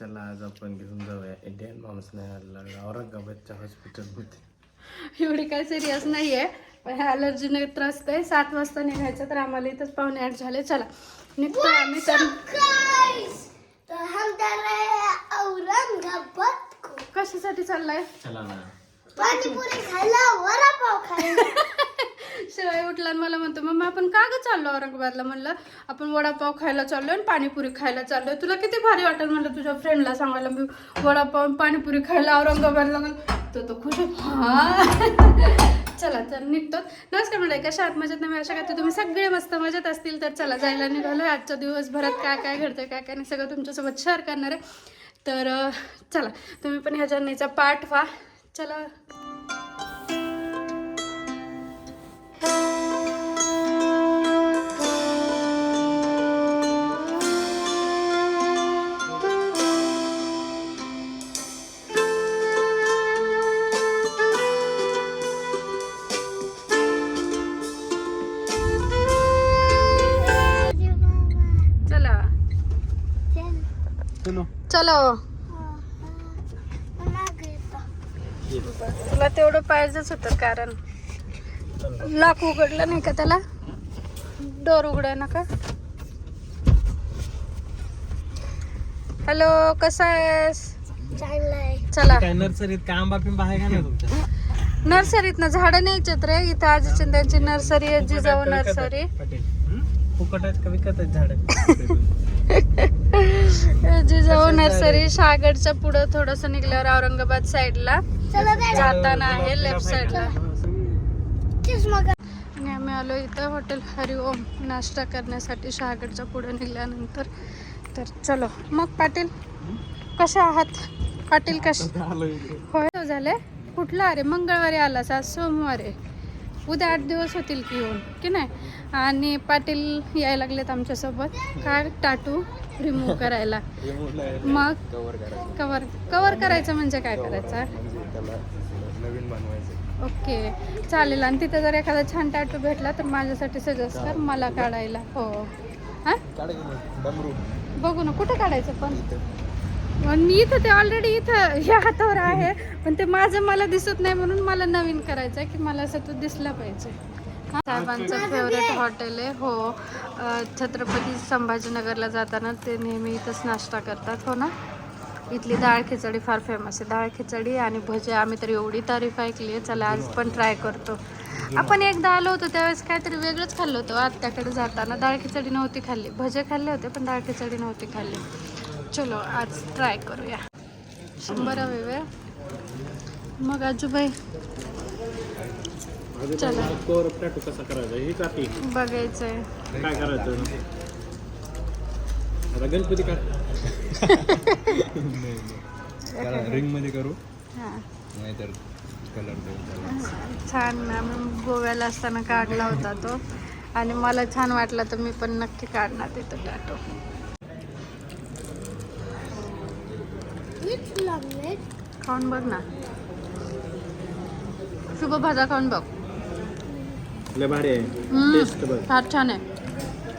चला आज आपण घेऊन जाऊया. इंडियन मॉम्स नाही औरंगाबादच्या हॉस्पिटलमध्ये एवढी काय सिरियस नाही आहे पण ॲलर्जीने त्रास आहे सात वाजता निघायचं तर आम्हाला इथंच पाहुणे आठ झाले. चला निघतो आम्ही तर. तो हम जा रहे हैं औरंगाबाद को. कशासाठी चाललाय? चला ना. पाणीपुरी खायला वडा पाव खायला. शिवाय उठला आणि मला म्हणतो मग आपण का ग चाललो औरंगाबादला? म्हणलं आपण वडापाव खायला चाललोय आणि पाणीपुरी खायला चाललोय. तुला किती भारी वाटेल म्हणलं तुझ्या फ्रेंडला सांगायला. मी वडापाव पाणीपुरी खायला औरंगाबादला तो तो खुश हा. चला तर निघतो. नमस्कार म्हणजे कशा आत मजेत नाही अशा करते तुम्ही सगळे मस्त मजेत असतील. तर चला जायला निघालो आजच्या दिवसभरात काय काय घडतं काय काय नाही सगळं तुमच्यासोबत शेअर करणार आहे. तर चला तुम्ही पण ह्या जर्नीचा पाठ व्हा. चला. चला. चलो. चलो. तुला तेवढं पाहिजेच होतं कारण. लॉक उघडलं नाही का त्याला? डोर उघडाय ना का हॅलो कसा आहेस? चला. काय नर्सरीत काय आंबा पिंबा आहे का नाही तुमच्या? नर्सरीत ना झाडं न्यायच्यात रे. इथं आजी चिंद्यांची नर्सरी आहे जिजाऊ नर्सरी. फुकट आहेत का विकत आहेत झाड? जिजाऊ नर्सरी शागडच्या पुढं थोडस निघल्यावर औरंगाबाद जायला जाताना आहे लेफ्ट साईडला चष्मा का आणि आम्ही आलो इथं हॉटेल हरिओम नाश्ता करण्यासाठी शहागडच्या पुढे निघाल्यानंतर. तर चलो मग पाटील कसे आहात? पाटील कसे होय? झाले कुठला? अरे मंगळवारी आलास आज सोमवार उद्या आठ दिवस होतील की येऊन की नाही? आणि पाटील यायला लागलेत आमच्यासोबत. काय टाटू रिमूव्ह करायला. मग कवर कवर करायचं. म्हणजे काय करायचं? बनवायचं ओके. चालेल. आणि तिथं जर एखादा छान टॅटू भेटला तर माझ्यासाठी सजेस्ट कर. मला काढायला. हो. हा? बघू ना. कुठं काढायचं पण? आणि इथं ते ऑलरेडी इथं ह्या हातावर आहे. पण ते माझं मला दिसत नाही म्हणून मला नवीन करायचं आहे की मला असं तो दिसला पाहिजे. साहेबांचं फेवरेट हॉटेल आहे. हो. छत्रपती संभाजीनगरला जाताना ते नेहमी इथंच नाश्ता करतात. हो ना? इथली डाळ खिचडी फार फेमस आहे. डाळ खिचडी आणि भजे आम्ही तर एवढी तारीफ ऐकली आहे. चला आज पण ट्राय करतो. आपण एकदा आलो होतो त्यावेळेस काहीतरी वेगळंच खाल्लं होतं. आत्याकडे जाताना डाळ खिचडी नव्हती खाल्ली. भजे खाल्ले होते पण डाळ खिचडी नव्हती खाल्ली. चलो आज ट्राय करूया. शंभरावे वेळ. मग आजूबाई. चला. कसा करायचा बघायचंय. काय करायचं? गणपती का रिंगमध्ये करू. हां. नाहीतर कलर छान आम्ही गोव्याला असताना काढला होता तो. आणि मला छान वाटला तर मी पण नक्की काढणार तिथं टॅटो खाऊन बघ ना. शुभ भाजा खाऊन बघ. फार छान आहे.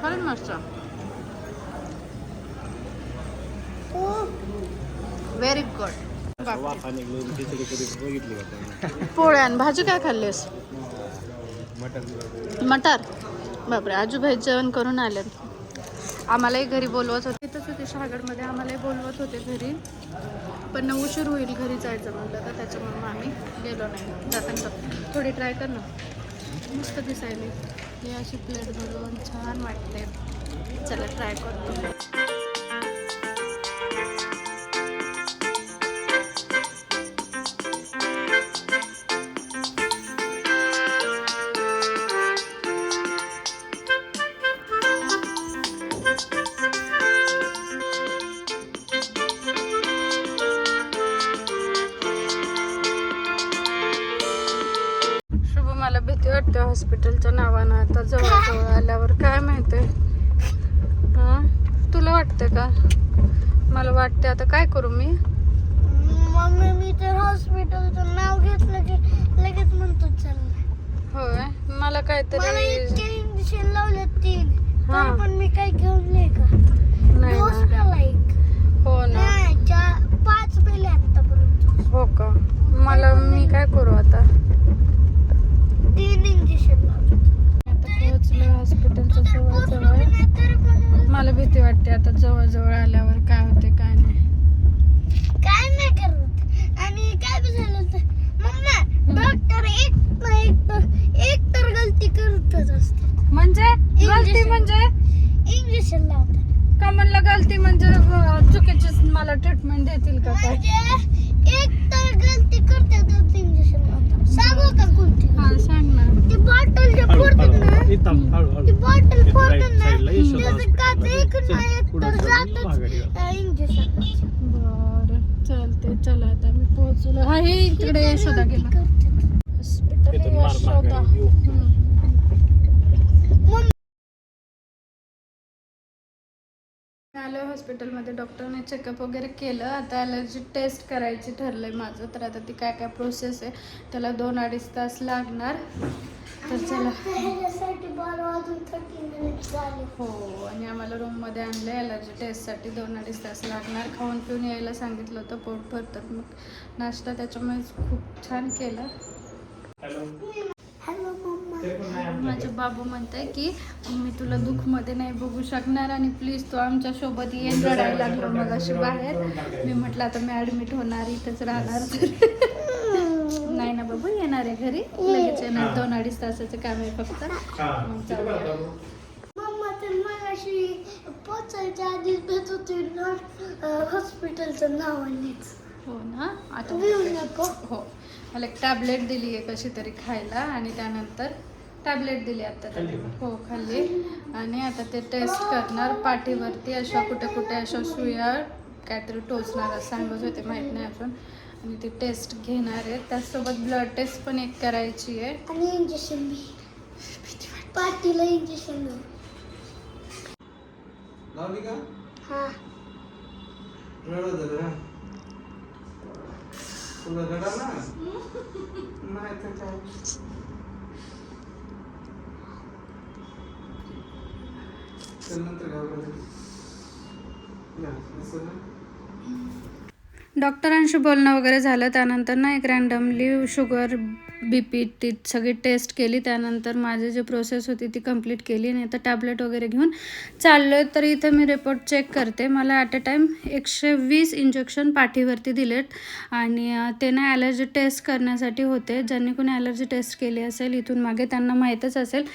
खरंच मस्त. व्हेरी गुड पोळ्या आणि भाजी काय खाल्लीस मटन मटार. बापरे आजूबाई जेवण करून आले आम्हालाही घरी बोलवत होते. तिथंच होते शहागडमध्ये आम्हालाही बोलवत होते घरी. पण उशीर होईल घरी जायचं म्हटलं तर त्याच्यामुळे मग आम्ही गेलो नाही. जाताना थोडी ट्राय कर ना. मस्त दिसायली. हे अशी प्लेट भरून छान वाटते. चला ट्राय करतो काय करू आता? पोहोचलो हॉस्पिटलच्या जवळ जवळ मला भीती वाटते आता जवळ जवळ आल्यावर काय होते काय नाही काय नाही करत आणि काय बी झालं तर मम्मा डॉक्टर एक ना एक तर एक तर गलती करतच असते म्हणजे गलती Injection. म्हणजे इंजेक्शन लावतात का म्हणलं गलती म्हणजे अं, चुकीचीच मला ट्रीटमेंट देतील का काय म्हणजे एक तर गलती करतात इंजेक्शन लावतात सांगू का कोणती हा सांग ना ती बॉटल जे हळू फोडतात हळू ना इथं हळू हळू ती बॉटल इथं फोडतात right side ला ना यशोदा त्याचं काच hospital एक मध्ये. ना एक पुढं तर चालली, माघारी जातच जा. इंजेक्शन बरं चालते चला आता मी पोहोचलो हा हे इकडे यशोदा गेला हॉस्पिटल इथून आलो हॉस्पिटलमध्ये डॉक्टरने चेकअप वगैरे केलं. आता ॲलर्जी टेस्ट करायची ठरलंय माझं. तर आता ती काय काय प्रोसेस आहे त्याला दोन अडीच तास लागणार. तर चला. हो आणि आम्हाला रूममध्ये आणलं ॲलर्जी टेस्टसाठी दोन अडीच तास लागणार. खाऊन पिऊन यायला सांगितलं होतं पोट भरतात मग नाश्ता त्याच्यामुळेच खूप छान केला. माझे बाबू म्हणताय की मी तुला दुःखमध्ये नाही बघू शकणार आणि प्लीज तू आमच्यासोबत ये रडायला लागलो मग अशी बाहेर. मी म्हटलं आता मी ऍडमिट होणार इथंच राहणार. नाही ना बाबू येणार आहे घरी. लगेच येणार दोन अडीच तासाचं काम आहे फक्त. मग पोचायच्या आधीच भेट होती ना हॉस्पिटलचं नाव आणलीच. हो ना? आता नको. हो. मला एक टॅबलेट दिली आहे कशी तरी खायला आणि त्यानंतर टॅबलेट दिली आता हो खाल्ली. आणि आता ते टेस्ट करणार पाठीवरती अशा कुठे कुठे अशा सुया काहीतरी टोचणार असं सांगत होते माहीत नाही अजून आणि ती टेस्ट घेणार आहे त्याचसोबत ब्लड टेस्ट पण एक करायची आहे. आणि इंजेक्शन बी. पाठीला इंजेक्शन लावली का? हा. रडत झालं ना तुला रडा ना नाही तर काय चल नंतर घाबरायचं या, असं ना डॉक्टरांशी बोलणं वगैरे झालं त्यानंतर ना एक रँडमली शुगर बी पी ती सगळी टेस्ट केली त्यानंतर माझी जी प्रोसेस होती ती कंप्लीट केली नाही तर टॅबलेट वगैरे घेऊन चाललो आहे तर इथे मी रिपोर्ट चेक करते. मला ॲट अ टाईम एकशे वीस इंजेक्शन पाठीवरती दिलेत आणि ते ना ॲलर्जी टेस्ट करण्यासाठी होते. ज्यांनी कोणी ॲलर्जी टेस्ट केली असेल इथून मागे त्यांना माहीतच असेल.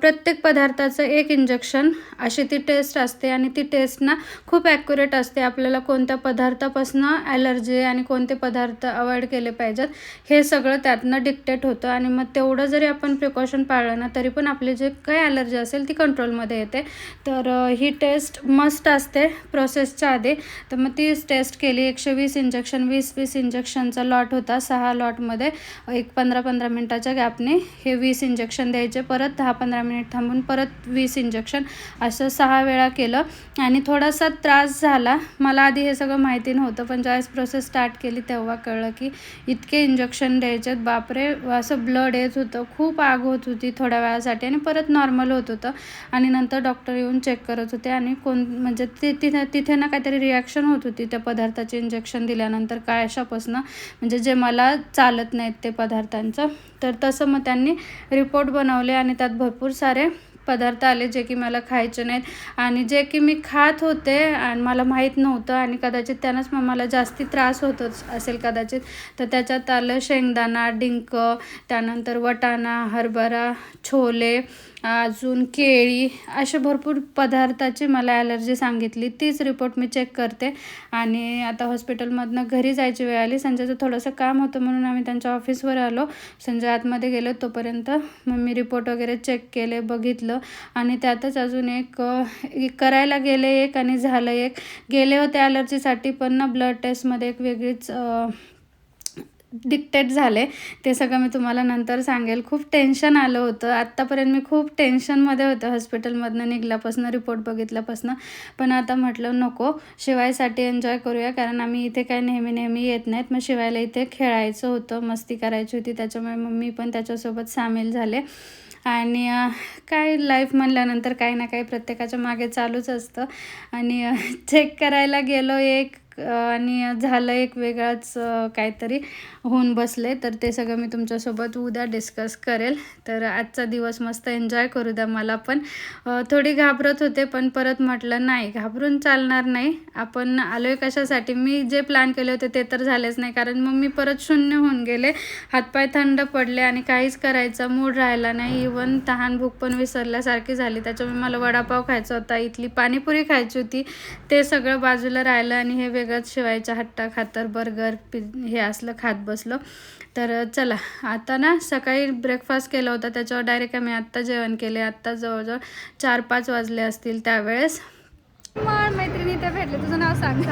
प्रत्येक पदार्थाचं एक इंजेक्शन अशी ती टेस्ट असते आणि ती टेस्ट ना खूप ॲक्युरेट असते. आपल्याला कोणत्या पदार्थापासून ॲलर्जी आणि कोणते पदार्थ अवॉइड केले पाहिजेत हे सगळं त्यातनं डिक्टेट होतं आणि मग तेवढं जरी आपण प्रिकॉशन पाळलं ना तरी पण आपली जे काही ॲलर्जी असेल ती कंट्रोलमध्ये येते. तर ही टेस्ट मस्ट असते प्रोसेसच्या आधी. तर मग तीच टेस्ट केली एकशे वीस इंजेक्शन वीस वीस इंजेक्शनचा लॉट होता सहा लॉटमध्ये एक पंधरा पंधरा मिनटाच्या गॅपने हे वीस इंजेक्शन द्यायचे परत दहा पंधरा मिनिट थांबून परत वीस इंजेक्शन असं सहा वेळा केलं. आणि थोडासा त्रास झाला. मला आधी हे सगळं माहिती नव्हतं पण ज्यावेळेस प्रोसेस स्टार्ट केली तेव्हा कळलं की इतके इंजेक्शन द्यायचे बापरे! असं ब्लड येत होतं खूप आग होत होती थोड्या वेळासाठी आणि परत नॉर्मल होत होतं. आणि नंतर डॉक्टर येऊन चेक करत होते आणि कोण म्हणजे ते तिथे तिथे ना काहीतरी रिॲक्शन होत होती त्या पदार्थाचे इंजेक्शन दिल्यानंतर काय अशापासनं म्हणजे जे मला चालत नाहीत ते पदार्थांचं. तर तसं मग त्यांनी रिपोर्ट बनवले आणि त्यात भरपूर सारे पदार्थ आले जे की मला खायचे नाहीत. आणि जे की मी खात होते आणि मला माहीत नव्हतं आणि कदाचित त्यानंच मग मला जास्ती त्रास होतच असेल कदाचित तर त्याच्यात आलं शेंगदाणा डिंक त्यानंतर वटाणा हरभरा छोले अजून केळी असे भरपूर पदार्थाची मला ॲलर्जी सांगितली. तीच रिपोर्ट मी चेक करते. आणि आता हॉस्पिटलमधनं घरी जायची वेळ आली. संजयचं थोडंसं काम होतं म्हणून आम्ही त्यांच्या ऑफिसवर आलो. संजय आतमध्ये गेलो तोपर्यंत मग मी रिपोर्ट वगैरे चेक केले बघितलं. आणि त्यातच अजून एक करायला गेले एक आणि झालं एक. गेले होते ॲलर्जीसाठी पण ना ब्लड टेस्टमध्ये एक वेगळीच डिक्टेट झाले. ते सगळं मी तुम्हाला नंतर सांगेल. खूप टेन्शन आलं होतं. आत्तापर्यंत मी खूप टेन्शनमध्ये होतं. हॉस्पिटलमधनं निघल्यापासून रिपोर्ट बघितल्यापासून. पण आता म्हटलं नको. शिवायसाठी एन्जॉय करूया. कारण आम्ही इथे काय नेहमी नेहमी येत नाहीत. मग शिवायला इथे खेळायचं होतं. मस्ती करायची होती. त्याच्यामुळे मम्मी पण त्याच्यासोबत सामील झाले. आणि काय लाईफ म्हणल्यानंतर काही ना काही प्रत्येकाच्या मागे चालूच असतं. आणि चेक करायला गेलो एक आणि झालं एक वेगळाच काहीतरी होऊन बसले. तर ते सगळं मी तुमच्यासोबत उद्या डिस्कस करेल. तर आजचा दिवस मस्त एन्जॉय करू द्या मला पण. थोडी घाबरत होते पण परत म्हटलं नाही घाबरून चालणार नाही. आपण आलोय कशासाठी? मी जे प्लॅन केले होते ते तर झालेच नाही. कारण मग मी परत शून्य होऊन गेले. हातपाय थंड पडले आणि काहीच करायचा मूड राहिला नाही. इवन तहान भूक पण विसरल्यासारखी झाली. त्याच्यामुळे मला वडापाव खायचा होता इथली पाणीपुरी खायची होती. ते सगळं बाजूला राहिलं आणि हे वेगळंच शिवायच्या हट्टा खातर बर्गर पि हे असलं खात बसलो. तर चला आता ना सकाळी ब्रेकफास्ट केला होता त्याच्यावर डायरेक्ट आम्ही आत्ता जेवण केले. आत्ता जवळजवळ चार पाच वाजले असतील त्यावेळेस. मग मैत्रिणी ते भेटले तुझं नाव सांग.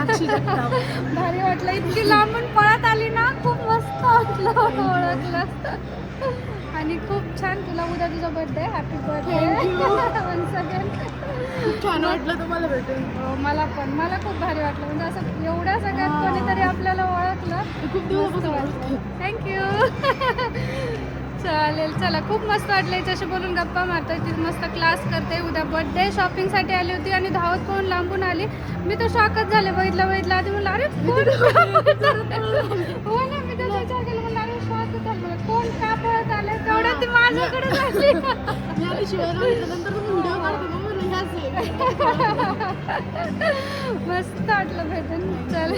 भारी वाटलं इतकी लांबून पळत आली ना खूप मस्त वाटलं ओळखलं. आणि खूप छान तुला उद्या तुझा बर्थडे हॅपी बर्थडे छान वाटलं तुम्हाला भेटून. हो, मला पण. मला खूप भारी वाटलं. म्हणजे असं एवढ्या सगळ्यात कोणीतरी आपल्याला ओळखलं. खूप थँक्यू चालेल चला. खूप मस्त वाटलं याच्याशी बोलून गप्पा मारतोय. ती मस्त क्लास करते. उद्या बर्थडे शॉपिंगसाठी आली होती आणि धावत पळून लांबून आली. मी तर शॉकच झाले. बघितलं बघितलं. आधी म्हणलं अरे कोण हो झालं का पळत आले माझ्याकडे झाली मी नंतर व्हिडिओ काढतो मग ह्याच मस्त वाटलं भेटून. चल.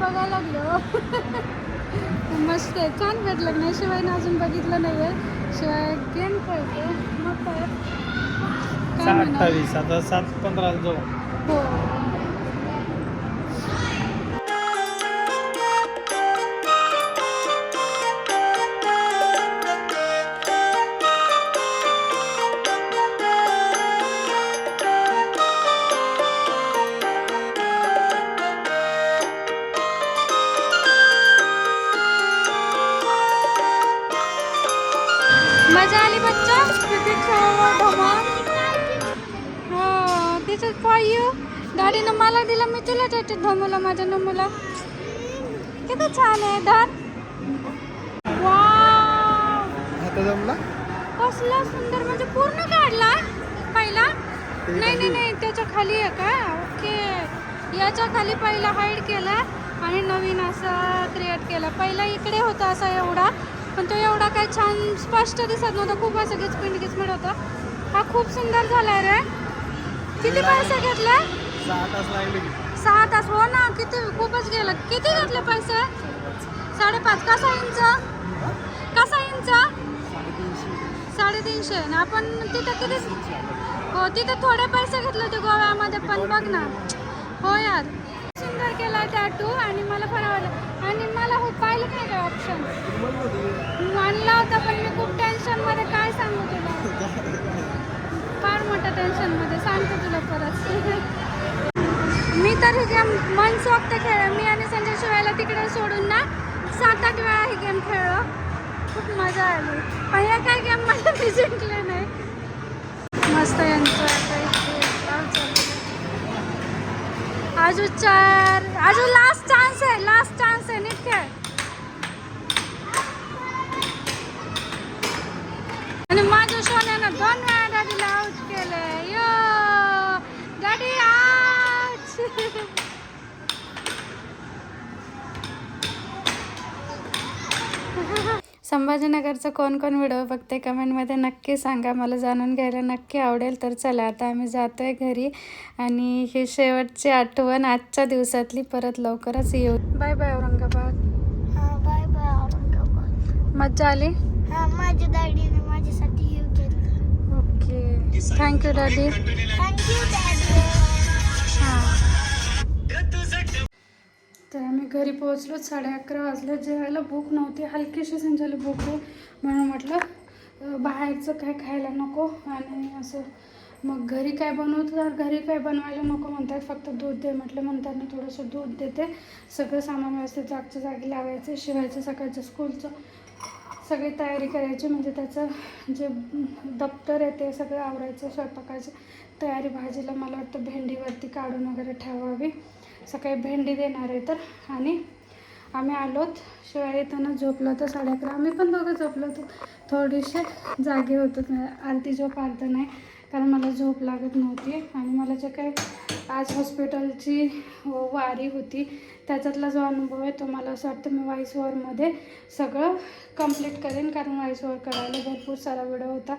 बघायला लागलो. मस्त आहे. छान भेटलं. नाही शिवायनं अजून बघितलं नाही आहे शिवाय गेम खेळते. मग काय? अठ्ठावीस आता सात पंधरा जाऊ हो. नाही नाही नाही त्याच्याखाली आहे का? ओके. याच्या खाली पहिला हाईड केला आणि नवीन असं क्रिएट केला. पहिला इकडे होता असा एवढा पण तो एवढा काय छान स्पष्ट दिसत नव्हता. खूप असं गिचपिंड गिचमिड होता. हा खूप सुंदर झालाय रे. किती पैसे घेतले? सहा तास. सहा तास हो ना किती? खूपच गेलं. किती घेतले पैसे? साडेपाच. कसा इंच? कसा इंच? साडेतीनशे. आणि आपण तिथं किती हो तिथं थोडे पैसे घेतले होते गोव्यामध्ये पण बघ ना. हो यार. सुंदर केला टॅटू आणि मला पण आवडलं. आणि मला हो पाहिलं नाही काय ऑप्शन मानला होता पण मी खूप टेन्शनमध्ये काय सांगू तुला? टेन्शनमध्ये सांगते तुला परत. मी तर ही गेम मनसोक्त खेळ. मी आणि संजय शिवायला तिकडे सोडून ना सात आठ वेळा ही गेम खेळलो. खूप मजा आली. पण या काय गेम मला मी जिंकले नाही. मस्त एन्जॉय अजून चार अजून लास्ट चान्स आहे लास्ट चान्स संभाजीनगरचं कोण कोण व्हिडिओ बघते कमेंटमध्ये नक्की सांगा. मला जाणून घ्यायला नक्की आवडेल. तर चला आता आम्ही जातोय घरी आणि ही शेवटची आठवण आजच्या दिवसातली. परत लवकरच येऊ. Bye bye Aurangabad. हा बाय बाय औरंगाबाद. मज्जा आली? हा माझ्या दाडीने माझ्यासाठी okay. Thank you daddy thank you daddy तर आम्ही घरी पोहोचलो साडे अकरा वाजले. जेवायला भूक नव्हती हलकीशी संचाली भूक आहे म्हणून म्हटलं बाहेरचं काय खायला नको आणि असं मग घरी काय बनवतो? तर घरी काय बनवायला नको म्हणतात फक्त दूध दे म्हटलं. म्हणताना थोडंसं दूध देते. सगळं सामान व्यवस्थित जागच्या जागी लावायचं. शिवायचं सकाळचं स्कूलचं सगळी तयारी करायची. म्हणजे त्याचं जे दप्तर आहे ते सगळं आवरायचं स्वयंपाकाची तयारी. भाजीला मला वाटतं भेंडीवरती काढून वगैरे ठेवावी. सकाळी भेंडी देणार आहे तर. आणि आम्ही आलोत. शिवाय येताना झोपलो होतो साडे अकरा आम्ही पण दोघं झोपलो होतो. थोडेसे जागे होतो. अर्धी झोप अर्ध नाही कारण मला झोप लागत नव्हती. आणि मला जे काही आज हॉस्पिटलची वारी होती त्याच्यातला जो अनुभव आहे तो मला असं वाटतं मी व्हॉइस ओवरमध्ये सगळं कंप्लीट करेन कारण व्हॉइस ओवर करायला भरपूर सारा व्हिडिओ होता.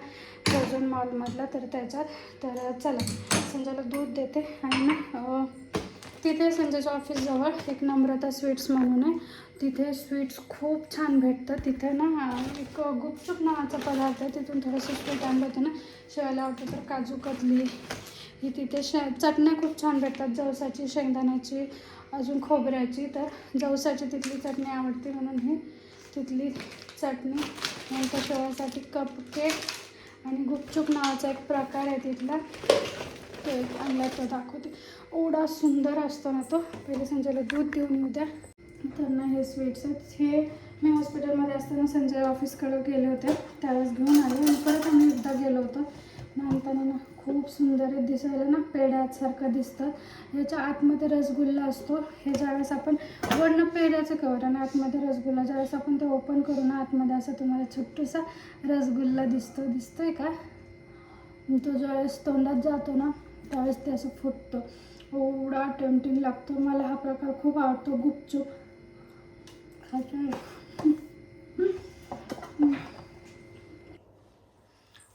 फ्रोझन मॉलमधला तर त्याच्यात. तर चला संजयला दूध देते. आणि ना तिथे संजयच्या ऑफिसजवळ एक नम्रता स्वीट्स म्हणून आहे. तिथे स्वीट्स खूप छान भेटतं तिथे ना एक गुपचूप नावाचा पदार्थ आहे. तिथून थोडंसं स्वीट आणलं होतं ना शिवायला आवडतं तर काजू कतली. ही तिथे शे चटण्या खूप छान भेटतात. जवसाची शेंगदाण्याची अजून खोबऱ्याची. तर जवसाची तिथली चटणी आवडते म्हणून ही तिथली चटणी. नंतर शेवासाठी कप केक आणि गुपचूप नावाचा एक प्रकार आहे तिथला. केक एक आणला तो दाखवते. एवढा सुंदर असतो ना तो. पहिले संजयला दूध देऊन येऊ द्या. त्यांना हे स्वीट्स आहेत. हे मी हॉस्पिटलमध्ये असताना संजय ऑफिसकडं गेले होते. त्यावेळेस घेऊन आले आणि परत आम्ही एकदा गेलो होतो. नंतर ना खूप सुंदर आहे. दिसायला ना पेड्यासारखं दिसतं. ह्याच्या आतमध्ये रसगुल्ला असतो. हे ज्यावेळेस आपण वरनं पेड्याचं कवर आणि आतमध्ये रसगुल्ला ज्यावेळेस आपण ते ओपन करू ना आतमध्ये असं तुम्हाला छोटूसा रसगुल्ला दिसतो. दिसतोय का? तो ज्यावेळेस तोंडात जातो ना त्यावेळेस ते असं फुटतं. एवढा टेम्पटिंग लागतो. मला हा प्रकार खूप आवडतो. गुपचूप. खायचा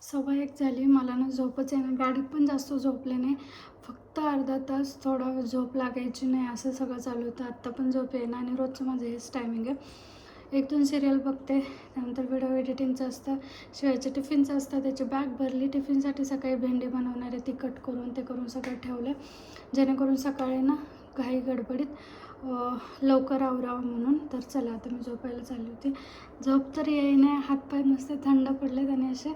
सवय एक झाली. मला ना झोपच येणार गाडीत पण जास्त झोपले नाही. फक्त अर्धा तास थोडा झोप लागायची नाही. असं सगळं चालू होतं. आत्ता पण झोप येणार आणि रोजचं माझं हेच टायमिंग आहे. एक दोन सिरियल बघते. त्यानंतर व्हिडिओ एडिटिंगचं असतं. शिवायचं टिफिनचं असतं त्याची बॅग भरली. टिफिनसाठी सकाळी भेंडी बनवणार आहे. ती कट करून ते करून सगळं ठेवलं जेणेकरून सकाळी ना घाई गडबडीत लवकर आवरावं म्हणून. तर चला आता मी झोपायला चालली होती. झोप तर येईना. हातपाय नुसते थंड पडलेत आणि असे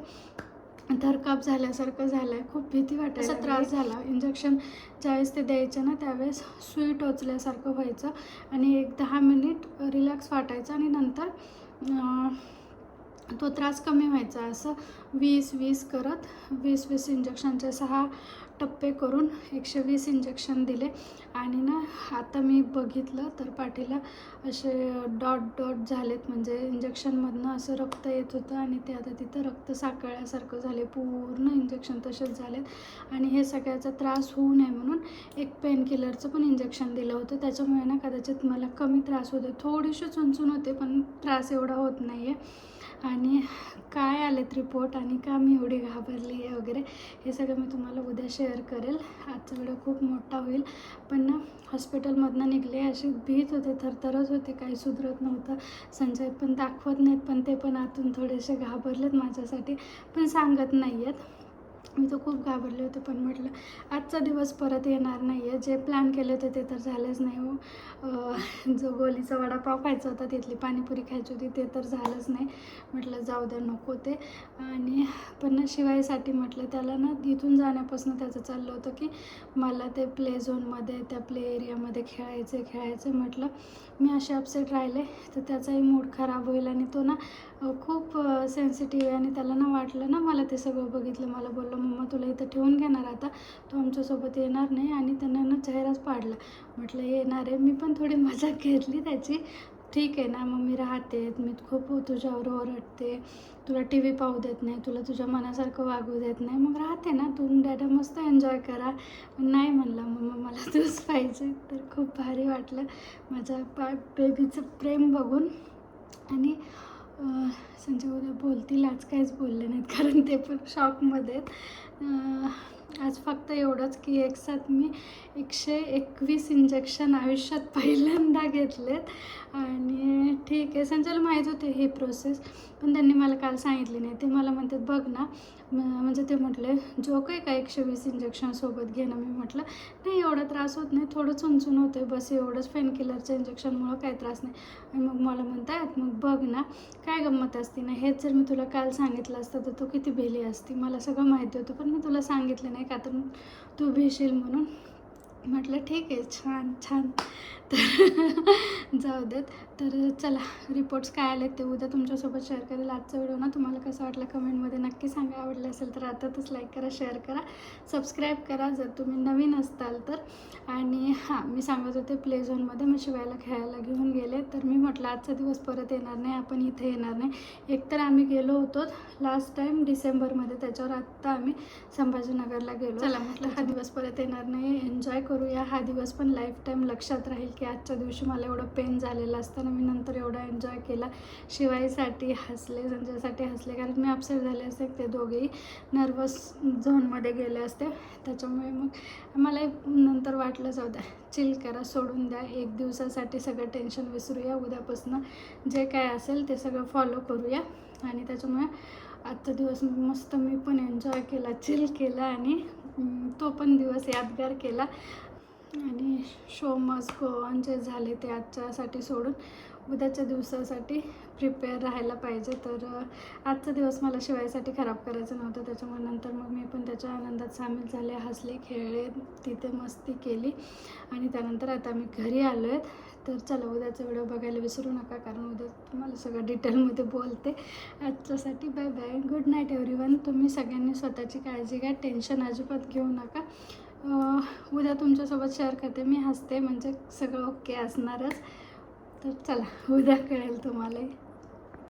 थरकाप झाल्यासारखं झालं आहे खूप भीती वाटायला त्रास झाला. इंजेक्शन ज्यावेळेस ते द्यायचं ना त्यावेळेस सुई टोचल्यासारखं व्हायचं आणि एक दहा मिनिट रिलॅक्स वाटायचं आणि नंतर तो त्रास कमी व्हायचा. असं वीस वीस करत वीस वीस इंजेक्शनचे सहा टप्पे करून एकशे वीस इंजेक्शन दिले. आणि ना आता मी बघितलं तर पाठीला असे डॉट डॉट झालेत. म्हणजे इंजेक्शनमधनं असं रक्त येत होतं आणि ते आता तिथं रक्त साकळल्यासारखं झाले. पूर्ण इंजेक्शन तसेच झालेत. आणि हे सगळ्याचा त्रास होऊ नये म्हणून एक पेन किलरचं पण इंजेक्शन दिलं होतं. त्याच्यामुळे ना कदाचित मला कमी त्रास होतो थोडीशी चुनचुन होते पण त्रास एवढा होत नाही आहे आणि काय आलेत रिपोर्ट आणि का मी एवढी घाबरली आहे वगैरे? हे सगळं मी तुम्हाला उद्या शेअर करेल. आजचा व्हिडिओ खूप मोठा होईल. पण ना हॉस्पिटलमधनं निघले असे भीत होते थरथरच होते काही सुधरत नव्हतं. संजय पण दाखवत नाहीत पण ते पण आतून थोडेसे घाबरलेत माझ्यासाठी. पण सांगत नाही आहेत मी तर खूप घाबरले होते पण म्हटलं आजचा दिवस परत येणार नाही आहे जे प्लॅन केले होते ते तर झालेच नाही हो. जो गोलीचा वडापाव खायचा होता तिथली पाणीपुरी खायची होती ते तर झालंच नाही. म्हटलं जाऊ द्या नको ते. आणि पण शिवायसाठी म्हटलं त्याला ना तिथून जाण्यापासून त्याचं चाललं होतं की मला ते प्ले झोनमध्ये त्या प्ले एरियामध्ये खेळायचं खेळायचं म्हटलं मी असे अपसेट राहिले तर त्याचाही मूड खराब होईल. आणि तो ना खूप सेन्सिटिव्ह आहे आणि त्याला ना वाटलं ना मला ते सगळं बघितलं मला बोललं मम्मा तुला इथं ठेवून घेणार आता. तू आमच्यासोबत येणार नाही आणि त्यांना ना चेहराच पाडला. म्हटलं येणार आहे. मी पण थोडी मजा घेतली त्याची. ठीक आहे ना मग मी राहते. मी खूप तुझ्यावर ओरडते. तुला टी व्ही पाहू देत नाही. तुला तुझ्या मनासारखं वागू देत नाही. मग राहते ना. तू डॅडा मस्त एन्जॉय करा. नाही म्हणला मम्मा मला तूच पाहिजे. तर खूप भारी वाटलं. माझ्या पा बेबीचं प्रेम बघून. आणि संजय उद्या बोलतील आज काहीच बोलले नाहीत कारण ते पण शॉकमध्ये आहेत आज फक्त एवढंच की एक साथ मी एकशे एकवीस इंजेक्शन आयुष्यात पहिल्यांदा घेतलेत. आणि ठीक आहे संचाला माहीत होते हे प्रोसेस पण त्यांनी मला काल सांगितली नाही. ते मला म्हणतात बघ ना म्हणजे ते म्हटले जो काही का एकशे वीस इंजेक्शन सोबत घेणं? मी म्हटलं नाही एवढा त्रास होत नाही थोडं चुनचुन होते बस एवढंच पेनकिलरच्या इंजेक्शनमुळं काही त्रास नाही. आणि मग मला म्हणतायत मग बघ ना काय गंमत असती ना हेच जर मी तुला काल सांगितलं असतं तर तू किती भेली असती? मला सगळं माहिती होतं पण मी तुला सांगितलं नाही का? तू भेशील म्हणून. म्हटलं ठीक आहे छान छान. तर जाऊ देत. तर चला रिपोर्ट्स काय आले ते उद्या तुमच्यासोबत शेअर करेल. आजचा व्हिडिओ ना तुम्हाला कसं वाटलं कमेंटमध्ये नक्की सांगा. आवडलं असेल तर आतातच लाईक करा शेअर करा. सबस्क्राईब करा जर तुम्ही नवीन असताल तर. आणि हां मी सांगत होते प्ले झोनमध्ये मग शिवायला खेळायला घेऊन गेले. तर मी म्हटलं आजचा दिवस परत येणार नाही आपण इथे येणार नाही. एकतर आम्ही गेलो होतो लास्ट टाईम डिसेंबरमध्ये त्याच्यावर आत्ता आम्ही संभाजीनगरला गेलो. चला म्हटलं. हा दिवस परत येणार नाही. एन्जॉय करूया. हा दिवस पण लाईफ टाईम लक्षात राहील. की आजच्या दिवशी मला एवढं पेन झालेलं असताना मी नंतर एवढा एन्जॉय केला. शिवायसाठी हसले संजयसाठी हसले कारण मी अपसेट झाले असते ते दोघेही. नर्वस झोनमध्ये गेले असते. त्याच्यामुळे मग मला नंतर वाटलं जाऊ द्या चिल करा सोडून द्या. एक दिवसासाठी सगळं टेन्शन विसरूया. उद्यापासून जे काय असेल ते सगळं फॉलो करूया. आणि त्याच्यामुळे आजचा दिवस मस्त मी पण एन्जॉय केला चिल केला आणि तो पण दिवस यादगार केला. आणि शो मस्ट गो ऑन जे झाले ते आजच्यासाठी सोडून उद्याच्या दिवसासाठी प्रिपेअर राहायला पाहिजे. तर आजचा दिवस मला शिवायसाठी खराब करायचं नव्हतं. त्याच्यामुळे नंतर मग मी पण त्याच्या आनंदात सामील झाले हसले खेळले तिथे मस्ती केली. आणि त्यानंतर आता मी घरी आलो आहेत तर चला उद्याचा व्हिडिओ बघायला विसरू नका कारण उद्या तुम्हाला सगळं डिटेलमध्ये बोलते. आजच्यासाठी bye bye good night everyone तुम्ही सगळ्यांनी स्वतःची काळजी घ्या. टेन्शन अजिबात घेऊ नका. उद्या तुमच्यासोबत शेअर करते. मी हसते म्हणजे सगळं ओके असणारच. तर चला उद्या कळेल तुम्हाला.